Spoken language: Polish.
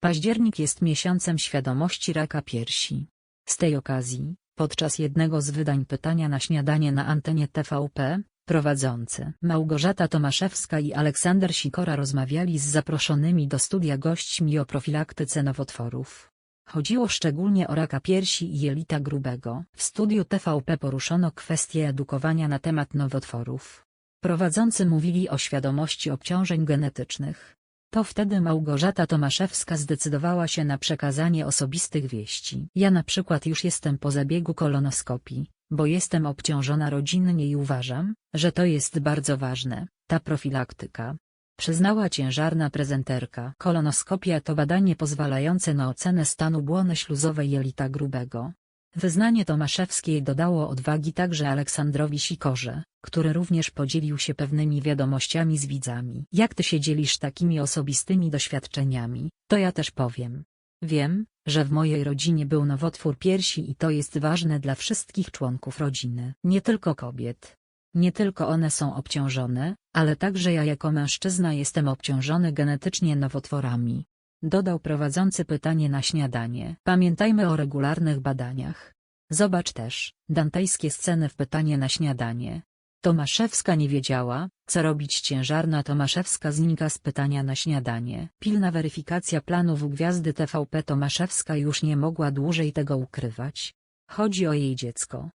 Październik jest miesiącem świadomości raka piersi. Z tej okazji, podczas jednego z wydań pytania na śniadanie na antenie TVP, prowadzący Małgorzata Tomaszewska i Aleksander Sikora rozmawiali z zaproszonymi do studia gośćmi o profilaktyce nowotworów. Chodziło szczególnie o raka piersi i jelita grubego. W studiu TVP poruszono kwestię edukowania na temat nowotworów. Prowadzący mówili o świadomości obciążeń genetycznych. To wtedy Małgorzata Tomaszewska zdecydowała się na przekazanie osobistych wieści. Ja na przykład już jestem po zabiegu kolonoskopii, bo jestem obciążona rodzinnie i uważam, że to jest bardzo ważne, ta profilaktyka. Przyznała ciężarna prezenterka. Kolonoskopia to badanie pozwalające na ocenę stanu błony śluzowej jelita grubego. Wyznanie Tomaszewskiej dodało odwagi także Aleksandrowi Sikorze, który również podzielił się pewnymi wiadomościami z widzami. Jak ty się dzielisz takimi osobistymi doświadczeniami, to ja też powiem. Wiem, że w mojej rodzinie był nowotwór piersi i to jest ważne dla wszystkich członków rodziny. Nie tylko kobiet. Nie tylko one są obciążone, ale także ja jako mężczyzna jestem obciążony genetycznie nowotworami. Dodał prowadzący pytanie na śniadanie. Pamiętajmy o regularnych badaniach. Zobacz też, dantejskie sceny w pytanie na śniadanie. Tomaszewska nie wiedziała, co robić ciężarna Tomaszewska znika z pytania na śniadanie. Pilna weryfikacja planów gwiazdy TVP Tomaszewska już nie mogła dłużej tego ukrywać. Chodzi o jej dziecko.